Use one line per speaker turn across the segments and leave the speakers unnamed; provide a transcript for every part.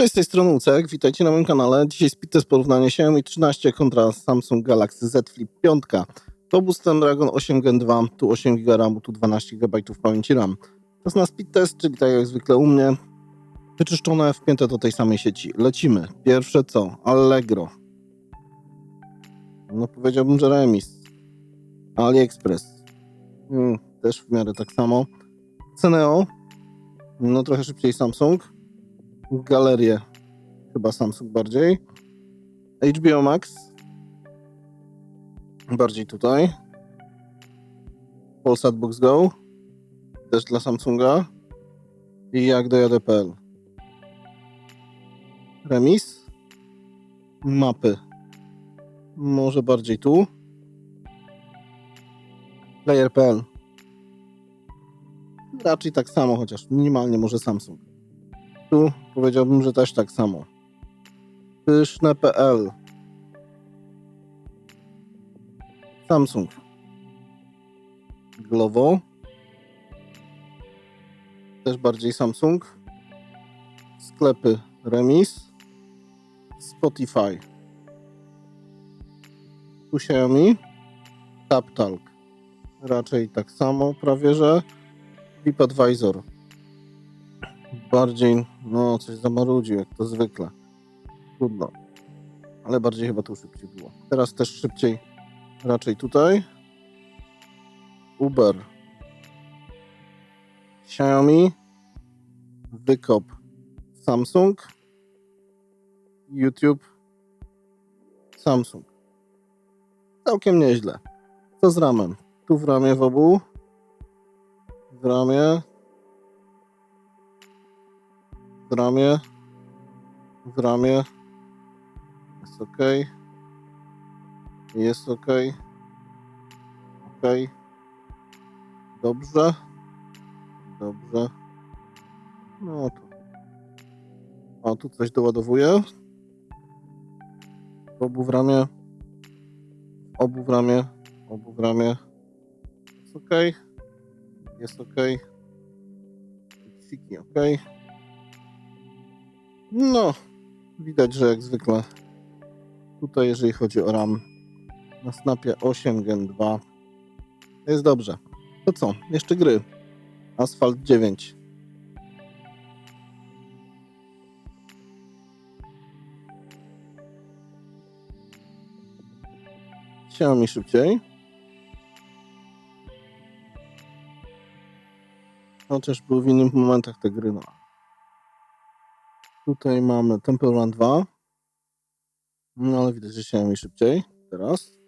Cześć, z tej strony Ucek, witajcie na moim kanale. Dzisiaj speed test porównanie Xiaomi 13 kontra Samsung Galaxy Z Flip 5. To był Snapdragon 8 Gen 2, tu 8 GB RAM, tu 12 GB pamięci RAM. Czas na speed test, czyli tak jak zwykle u mnie, wyczyszczone, wpięte do tej samej sieci. Lecimy. Pierwsze co? Allegro. No powiedziałbym, że remis. AliExpress. Hmm, też w miarę tak samo. Ceneo. No trochę szybciej Samsung galerię, chyba Samsung bardziej. HBO Max, bardziej tutaj. Polsat Box Go, też dla Samsunga. I jak dojadę.pl. Remis. Mapy. Może bardziej tu. Player.pl. Raczej tak samo, chociaż minimalnie może Samsung. Tu powiedziałbym, że też tak samo. Pyszne.pl Samsung. Glovo. Też bardziej Samsung. Sklepy Remis. Spotify. Xiaomi. TapTalk. Raczej tak samo prawie, że. TripAdvisor. Bardziej, no coś zamarudził, jak to zwykle. Trudno. Ale bardziej chyba tu szybciej było. Teraz też szybciej raczej tutaj. Uber. Xiaomi. Wykop. Samsung. YouTube. Samsung. Całkiem nieźle. Co z ramem? Tu w ramie w obu. W ramie w ramię, w ramię, jest ok, jest ok, ok, dobrze, dobrze, no to, a tu coś doładowuję, obu w ramię, obu w ramię, obu w ramię, jest ok, jest ok, fiki ok. No, widać, że jak zwykle tutaj, jeżeli chodzi o RAM, na Snapie 8 Gen 2 jest dobrze. To co? Jeszcze gry. Asphalt 9. Xiaomi szybciej. Chociaż były w innych momentach te gry, no. Tutaj mamy Temple Run 2. No ale widać, że się mi szybciej. Teraz.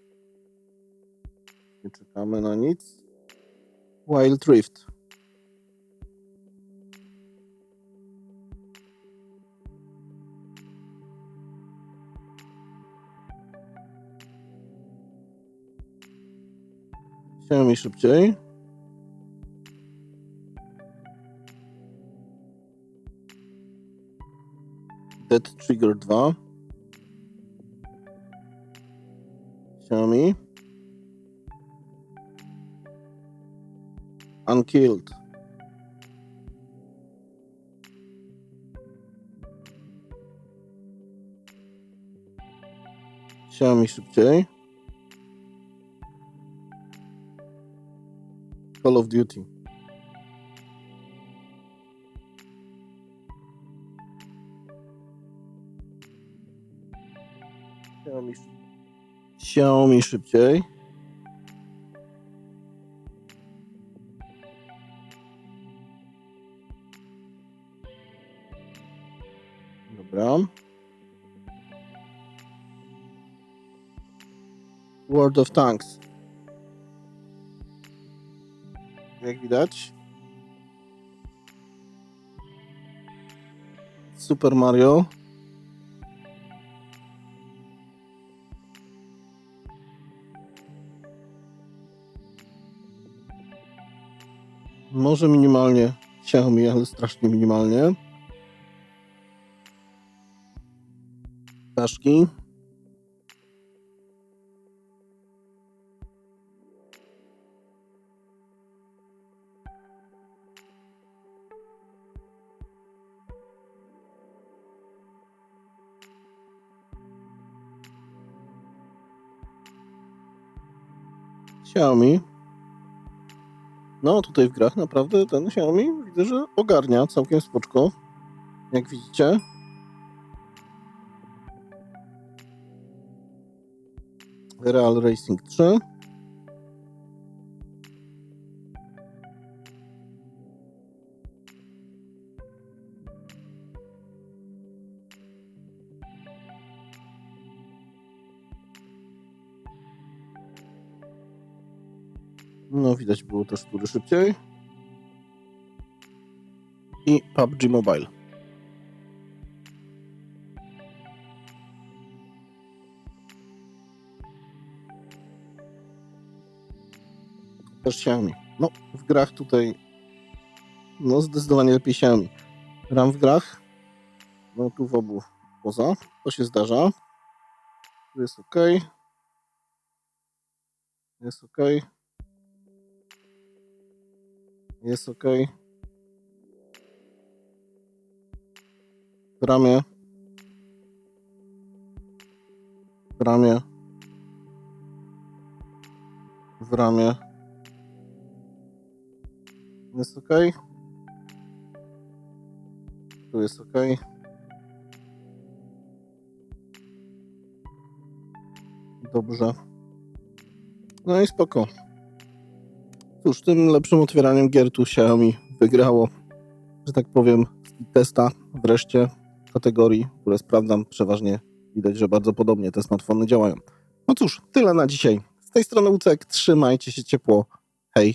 Nie czekamy na nic. Wild Rift. Xiaomi szybciej. Dead Trigger 2 Xiaomi. Unkilled Xiaomi szybciej. Call of Duty Xiaomi, Xiaomi szybciej. Dobra. World of Tanks. Jak widać. Super Mario. Może minimalnie Xiaomi, ale strasznie minimalnie. Ptaszki. Xiaomi. No, tutaj w grach naprawdę ten Xiaomi widzę, że ogarnia całkiem spoczko. Jak widzicie. Real Racing 3. No, widać było też tury szybciej. I PUBG Mobile. Też Xiaomi. No, w grach tutaj no zdecydowanie lepiej Xiaomi. Gram w grach. No tu w obu poza. To się zdarza. Tu jest ok. Jest ok. Jest ok. W ramię. W ramię. W ramię. Jest ok. Tu jest ok. Dobrze. No i spoko. Cóż, tym lepszym otwieraniem gier tu Xiaomi wygrało, że tak powiem, testa wreszcie kategorii, które sprawdzam przeważnie. Widać, że bardzo podobnie te smartfony działają. No cóż, tyle na dzisiaj. Z tej strony Ucek, trzymajcie się ciepło. Hej.